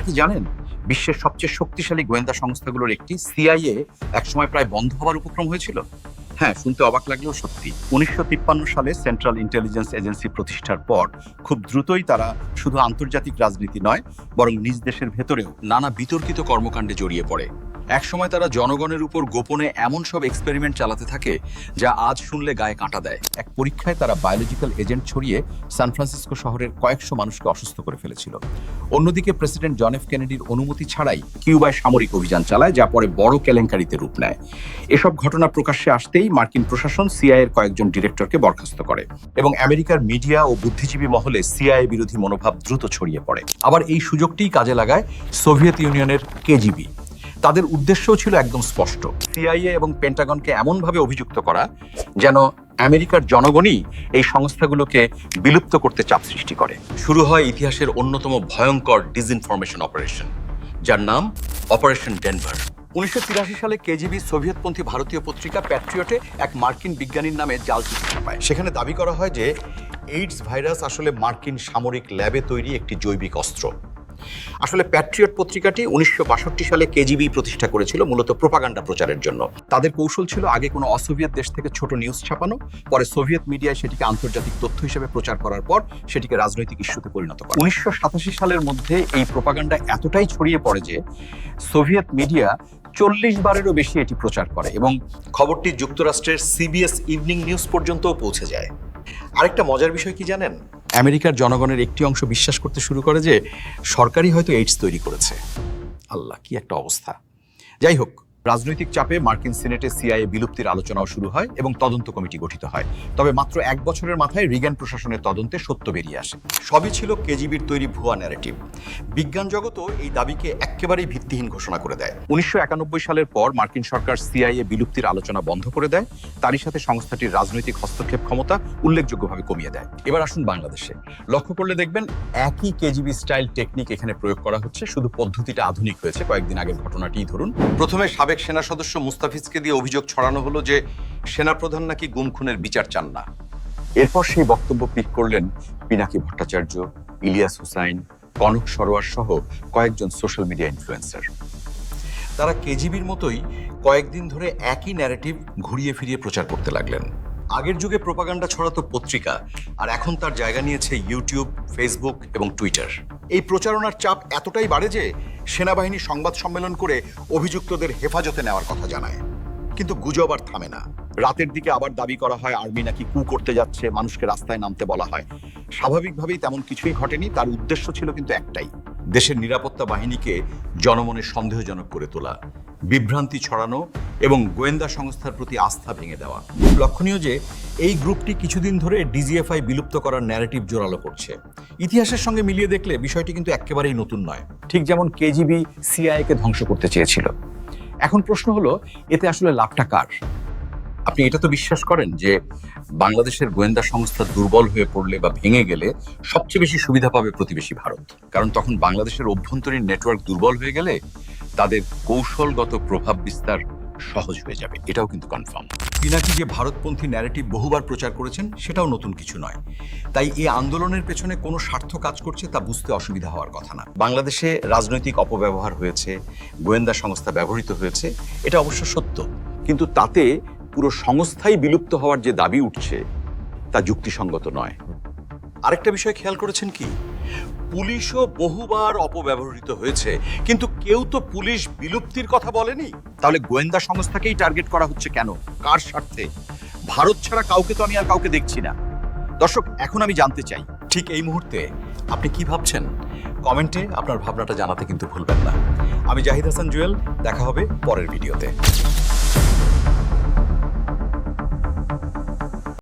আপনারা কি জানেন, বিশ্বের সবচেয়ে শক্তিশালী গোয়েন্দা সংস্থাগুলোর একটি সিআইএ একসময় প্রায় বন্ধ হওয়ার উপক্রম হয়েছিল? হ্যাঁ শুনতে অবাক লাগলেও সত্যি। উনিশশো তিপ্পান্ন সালে সেন্ট্রাল ইন্টেলিজেন্স এজেন্সি প্রতিষ্ঠার পর খুব দ্রুতই তারা শুধু আন্তর্জাতিক রাজনীতি নয়, বরং নিজ দেশের ভেতরেও নানা বিতর্কিত কর্মকাণ্ডে জড়িয়ে পড়ে। একসময় তারা জনগণের উপর গোপনে এমন সব এক্সপেরিমেন্ট চালাতে থাকে যা আজ শুনলে গায়ে কাঁটা দেয়। এক পরীক্ষায় তারা বায়োলজিক্যাল এজেন্ট ছড়িয়ে সান ফ্রান্সিসকো শহরের কয়েকশো মানুষকে অসুস্থ করে ফেলেছিল। অন্যদিকে প্রেসিডেন্ট জন এফ কেনেডির অনুমতি ছাড়াই কিউবায় সামরিক অভিযান চালায়, যা পরে বড় কেলেঙ্কারিতে রূপ নেয়। এসব ঘটনা প্রকাশ্যে আসতেই মার্কিন প্রশাসন সিআইএর কয়েকজন ডিরেক্টরকে বরখাস্ত করে এবং আমেরিকার মিডিয়া ও বুদ্ধিজীবী মহলে সিআই বিরোধী মনোভাব দ্রুত ছড়িয়ে পড়ে। আবার এই সুযোগটিই কাজে লাগায় সোভিয়েত ইউনিয়নের কেজিবি তাদের উদ্দেশ্যও ছিল একদম স্পষ্ট। সিআইএ এবং পেন্টাগনকে এমনভাবে অভিযুক্ত করা যেন আমেরিকার জনগণই এই সংস্থাগুলোকে বিলুপ্ত করতে চাপ সৃষ্টি করে। শুরু হয় ইতিহাসের অন্যতম ভয়ঙ্কর ডিসইনফরমেশন অপারেশন যার নাম অপারেশন ডেনভার উনিশশো তিরাশি সালে কেজিবি সোভিয়েতপন্থী ভারতীয় পত্রিকা প্যাট্রিয়টে এক মার্কিন বিজ্ঞানীর নামে জাল চিঠি ছাপায় সেখানে দাবি করা হয় যে এইডস ভাইরাস আসলে মার্কিন সামরিক ল্যাবে তৈরি একটি জৈবিক অস্ত্র। আসলে প্যাট্রিয়ট পত্রিকাটি উনিশশো বাষট্টি সালে কেজিবি প্রতিষ্ঠা করেছিল, মূলত প্রোপাগান্ডা প্রচারের জন্য। তাদের কৌশল ছিল আগে কোনো অসোভিয়েত দেশ থেকে ছোট নিউজ ছাপানো, পরে সোভিয়েত মিডিয়ায় সেটিকে আন্তর্জাতিক তথ্য হিসেবে প্রচার করার পর সেটিকে রাজনৈতিক ইস্যুতে পরিণত করা। উনিশশো সালের মধ্যে এই প্রোপাগান্ডা এতটাই ছড়িয়ে পড়ে যে সোভিয়েত মিডিয়া চল্লিশ বারেরও বেশি এটি প্রচার করে এবং খবরটি যুক্তরাষ্ট্রের সিবিএস ইভিনিং নিউজ পর্যন্তও পৌঁছে যায়। আরেকটা মজার বিষয় কি জানেন? আমেরিকার জনগণের একটি অংশ বিশ্বাস করতে শুরু করে যে সরকারই হয়তো এইডস তৈরি করেছে। আল্লাহ, কি একটা অবস্থা। যাই হোক রাজনৈতিক চাপে মার্কিন সিনেটে সিআইএ বিলুপ্তির আলোচনাও শুরু হয় এবং তদন্ত কমিটি গঠিত হয়। তবে মাত্র এক বছরের মাথায় রিগ্যান প্রশাসনের তদন্তে সত্য বেরিয়ে আসে। সবই ছিল কেজিবির তৈরি ভুয়া ন্যারেটিভ বিজ্ঞান জগতও এই দাবিকে একেবারেই ভিত্তিহীন ঘোষণা করে দেয়। উনিশশো একানব্বই সালের পর মার্কিন সরকার সিআইএ বিলুপ্তির আলোচনা বন্ধ করে দেয়। তারই সাথে সংস্থাটির রাজনৈতিক হস্তক্ষেপ ক্ষমতা উল্লেখযোগ্যভাবে কমিয়ে দেয়। এবার আসুন বাংলাদেশে। লক্ষ্য করলে দেখবেন একই কেজিবি স্টাইল টেকনিক এখানে প্রয়োগ করা হচ্ছে। শুধু পদ্ধতিটা আধুনিক হয়েছে। কয়েকদিন আগের ঘটনাটিই ধরুন। প্রথমে সাবেক সেনা সদস্য মুস্তাফিজকে দিয়ে অভিযোগ ছড়ানো হলো যে সেনাপ্রধান নাকি গুম খুনের বিচার চান না। এরপর সেই বক্তব্য পিক করলেন পিনাকি ভট্টাচার্য, ইলিয়াস হুসাইন, কনক সরোয়ার সহ কয়েকজন সোশ্যাল মিডিয়া ইনফ্লুয়েন্সার। তারা কেজিবির মতোই কয়েকদিন ধরে একই ন্যারেটিভ ঘুরিয়ে ফিরিয়ে প্রচার করতে লাগলেন। আগের যুগে প্রোপাগান্ডা ছড়াতো পত্রিকা, আর এখন তার জায়গা নিয়েছে ইউটিউব, ফেসবুক এবং টুইটার। এই প্রচারণার চাপ এতটাই বাড়ে যে সেনাবাহিনী সংবাদ সম্মেলন করে অভিযুক্তদের হেফাজতে নেওয়ার কথা জানায়। কিন্তু গুজব আর থামে না। রাতের দিকে আবার দাবি করা হয়, আর্মি নাকি কু করতে যাচ্ছে, মানুষকে রাস্তায় নামতে বলা হয়। স্বাভাবিকভাবেই তেমন কিছুই ঘটেনি, তার উদ্দেশ্য ছিল কিন্তু একটাই, দেশের নিরাপত্তা বাহিনীকে জনমনে সন্দেহজনক করে তোলা। বিভ্রান্তি ছড়ানো এবং গোয়েন্দা সংস্থার প্রতি আস্থা ভেঙে দেওয়া। লক্ষণীয় যে, এই গ্রুপটি কিছুদিন ধরে ডিজিএফআই বিলুপ্ত করার ন্যারেটিভ জোরালো করছে। ইতিহাসের সঙ্গে মিলিয়ে দেখলে বিষয়টি কিন্তু একেবারেই নতুন নয়। ঠিক যেমন কেজিবি সিআইকে ধ্বংস করতে চেয়েছিল। এখন প্রশ্ন হলো, এতে আসলে লাভটা কার? আপনি এটা তো বিশ্বাস করেন যে, বাংলাদেশের গোয়েন্দা সংস্থা দুর্বল হয়ে পড়লে বা ভেঙে গেলে সবচেয়ে বেশি সুবিধা পাবে প্রতিবেশী ভারত। কারণ তখন বাংলাদেশের অভ্যন্তরীণ নেটওয়ার্ক দুর্বল হয়ে গেলে তাদের কৌশলগত প্রভাব বিস্তার সহজ হয়ে যাবে। এটাও কিন্তু কনফার্ম পিনাকি যে ভারতপন্থী ন্যারেটিভ বহুবার প্রচার করেছেন, সেটাও নতুন কিছু নয়। তাই এই আন্দোলনের পেছনে কোনো স্বার্থ কাজ করছে তা বুঝতে অসুবিধা হওয়ার কথা না। বাংলাদেশে রাজনৈতিক অপব্যবহার হয়েছে, গোয়েন্দা সংস্থা ব্যবহৃত হয়েছে, এটা অবশ্য সত্য। কিন্তু তাতে পুরো সংস্থাই বিলুপ্ত হওয়ার যে দাবি উঠছে, তা যুক্তিসঙ্গত নয়। আরেকটা বিষয় খেয়াল করেছেন কি? পুলিশও বহুবার অপব্যবহৃত হয়েছে। কিন্তু কেউ তো পুলিশ বিলুপ্তির কথা বলেনি? তাহলে গোয়েন্দা সংস্থাকেই টার্গেট করা হচ্ছে কেন? কার স্বার্থে? ভারত ছাড়া কাউকে তো আমি আর কাউকে দেখছি না। দর্শক, এখন আমি জানতে চাই, ঠিক এই মুহূর্তে আপনি কি ভাবছেন? কমেন্টে আপনার ভাবনাটা জানাতে কিন্তু ভুলবেন না। আমি জাহিদ হাসান জুয়েল, দেখা হবে পরের ভিডিওতে।